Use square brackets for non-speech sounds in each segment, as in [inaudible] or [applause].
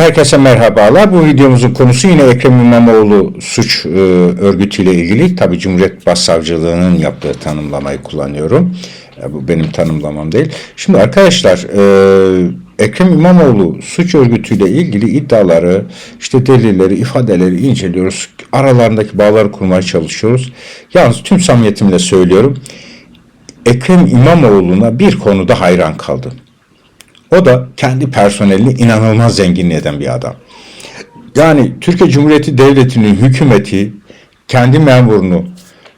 herkese merhabalar. Bu videomuzun konusu yine Ekrem İmamoğlu suç e, örgütüyle ilgili. Tabi Cumhuriyet Başsavcılığı'nın yaptığı tanımlamayı kullanıyorum. E, bu benim tanımlamam değil. Şimdi arkadaşlar e, Ekrem İmamoğlu suç örgütüyle ilgili iddiaları, işte delilleri, ifadeleri inceliyoruz. Aralarındaki bağları kurmaya çalışıyoruz. Yalnız tüm samimiyetimle söylüyorum. Ekrem İmamoğlu'na bir konuda hayran kaldım. O da kendi personelini inanılmaz zengin eden bir adam. Yani Türkiye Cumhuriyeti Devleti'nin hükümeti kendi memurunu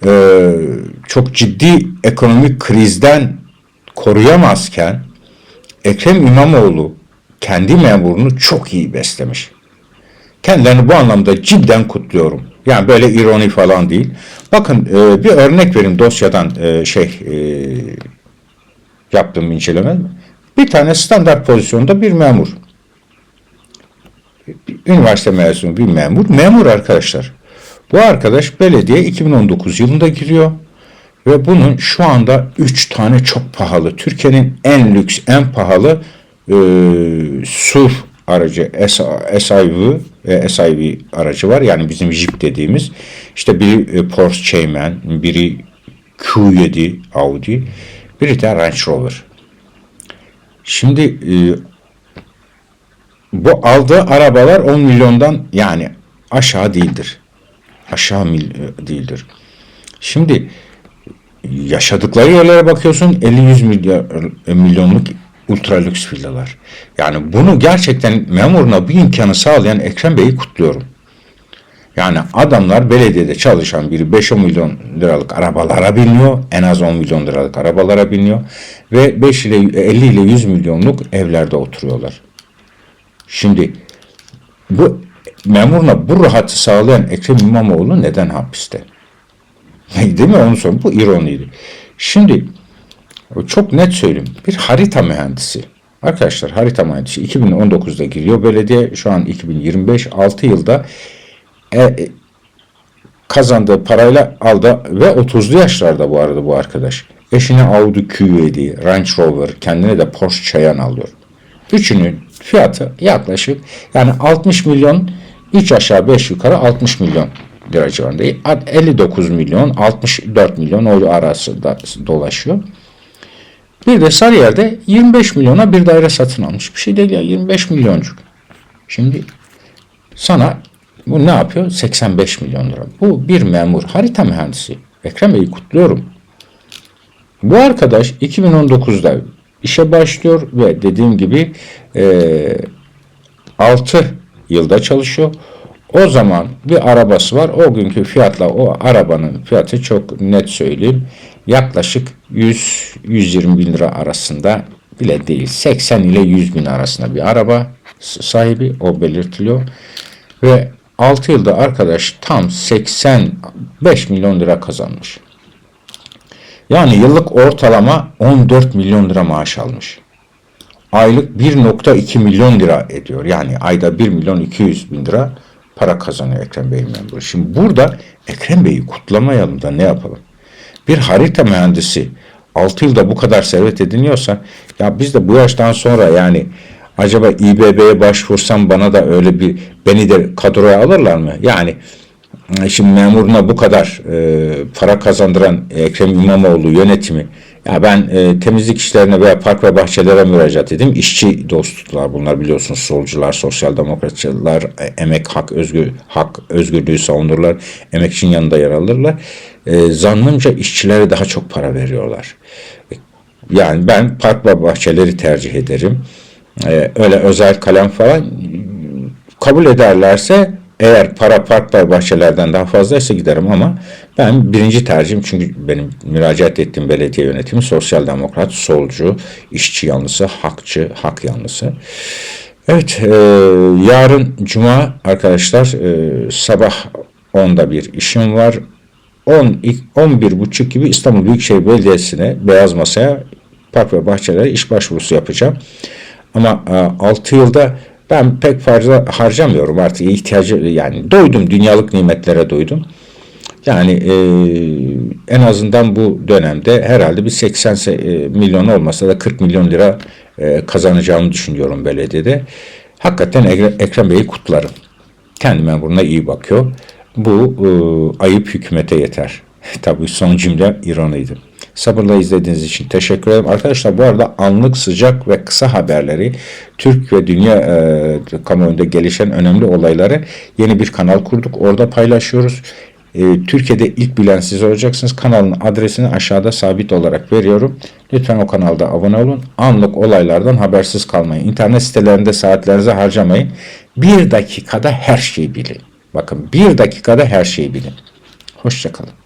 e, çok ciddi ekonomik krizden koruyamazken Ekrem İmamoğlu kendi memurunu çok iyi beslemiş. Kendilerini bu anlamda cidden kutluyorum. Yani böyle ironi falan değil. Bakın e, bir örnek vereyim dosyadan e, şey e, yaptığım inceleme. Bir tane standart pozisyonda bir memur. Üniversite mezunu bir memur. Memur arkadaşlar. Bu arkadaş belediye 2019 yılında giriyor. Ve bunun şu anda 3 tane çok pahalı, Türkiye'nin en lüks, en pahalı e, SUV aracı, SIV, e, SIV aracı var. Yani bizim Jeep dediğimiz. İşte biri e, Porsche Cayman, biri Q7 Audi, biri de Range Rover. Şimdi e, bu aldığı arabalar 10 milyondan yani aşağı değildir. Aşağı mil, e, değildir. Şimdi yaşadıkları yerlere bakıyorsun 50-100 milyar, e, milyonluk ultra lüks villalar. Yani bunu gerçekten memuruna bu imkanı sağlayan Ekrem Bey'i kutluyorum. Yani adamlar belediyede çalışan biri 5-10 milyon liralık arabalara biniyor. En az 10 milyon liralık arabalara biniyor. Ve 5 ile 50 ile 100 milyonluk evlerde oturuyorlar. Şimdi bu memuruna bu rahatı sağlayan Ekrem İmamoğlu neden hapiste? [laughs] Değil mi? Onu sorun. Bu ironiydi. Şimdi çok net söyleyeyim. Bir harita mühendisi. Arkadaşlar harita mühendisi 2019'da giriyor belediye. Şu an 2025 6 yılda e, kazandığı parayla aldı ve 30'lu yaşlarda bu arada bu arkadaş. Eşine Audi Q7, Range Rover, kendine de Porsche Cayenne alıyor. Üçünün fiyatı yaklaşık yani 60 milyon 3 aşağı 5 yukarı 60 milyon lira civarında. 59 milyon 64 milyon o arasında dolaşıyor. Bir de Sarıyer'de 25 milyona bir daire satın almış. Bir şey değil ya 25 milyoncuk. Şimdi sana bu ne yapıyor? 85 milyon lira. Bu bir memur, harita mühendisi. Ekrem Bey'i kutluyorum. Bu arkadaş 2019'da işe başlıyor ve dediğim gibi e, 6 yılda çalışıyor. O zaman bir arabası var. O günkü fiyatla o arabanın fiyatı çok net söyleyeyim. Yaklaşık 100-120 bin lira arasında bile değil. 80 ile 100 bin arasında bir araba sahibi o belirtiliyor. Ve 6 yılda arkadaş tam 85 milyon lira kazanmış. Yani yıllık ortalama 14 milyon lira maaş almış. Aylık 1.2 milyon lira ediyor. Yani ayda 1 milyon 200 bin lira para kazanıyor Ekrem Bey memuru. Şimdi burada Ekrem Bey'i kutlamayalım da ne yapalım? Bir harita mühendisi 6 yılda bu kadar servet ediniyorsa ya biz de bu yaştan sonra yani acaba İBB'ye başvursam bana da öyle bir beni de kadroya alırlar mı? Yani e, şimdi memuruna bu kadar e, para kazandıran Ekrem İmamoğlu yönetimi ya ben e, temizlik işlerine veya park ve bahçelere müracaat edeyim. İşçi dostlar bunlar biliyorsunuz solcular, sosyal demokratçılar, e, emek hak özgür hak özgürlüğü savunurlar. Emekçinin yanında yer alırlar. E, zannımca işçilere daha çok para veriyorlar. E, yani ben park ve bahçeleri tercih ederim. E, öyle özel kalem falan kabul ederlerse eğer para park ve bahçelerden daha fazlaysa giderim ama ben birinci tercihim çünkü benim müracaat ettiğim belediye yönetimi sosyal demokrat, solcu, işçi yanlısı, hakçı, hak yanlısı. Evet, e, yarın cuma arkadaşlar e, sabah 10'da bir işim var. 10 11 buçuk gibi İstanbul Büyükşehir Belediyesi'ne beyaz masaya park ve bahçelere iş başvurusu yapacağım. Ama e, 6 yılda ben pek fazla harcamıyorum artık ihtiyacı yani doydum dünyalık nimetlere doydum. Yani e, en azından bu dönemde herhalde bir 80 e, milyon olmasa da 40 milyon lira e, kazanacağımı düşünüyorum belediyede. Hakikaten Ekre- Ekrem Bey'i kutlarım. Kendi memuruna iyi bakıyor. Bu e, ayıp hükümete yeter. [laughs] Tabii son cümle ironiydi. Sabırla izlediğiniz için teşekkür ederim. Arkadaşlar bu arada anlık sıcak ve kısa haberleri, Türk ve dünya e, kamuoyunda gelişen önemli olayları yeni bir kanal kurduk. Orada paylaşıyoruz. E, Türkiye'de ilk bilen siz olacaksınız. Kanalın adresini aşağıda sabit olarak veriyorum. Lütfen o kanalda abone olun. Anlık olaylardan habersiz kalmayın. İnternet sitelerinde saatlerinizi harcamayın. Bir dakikada her şeyi bilin. Bakın bir dakikada her şeyi bilin. Hoşçakalın.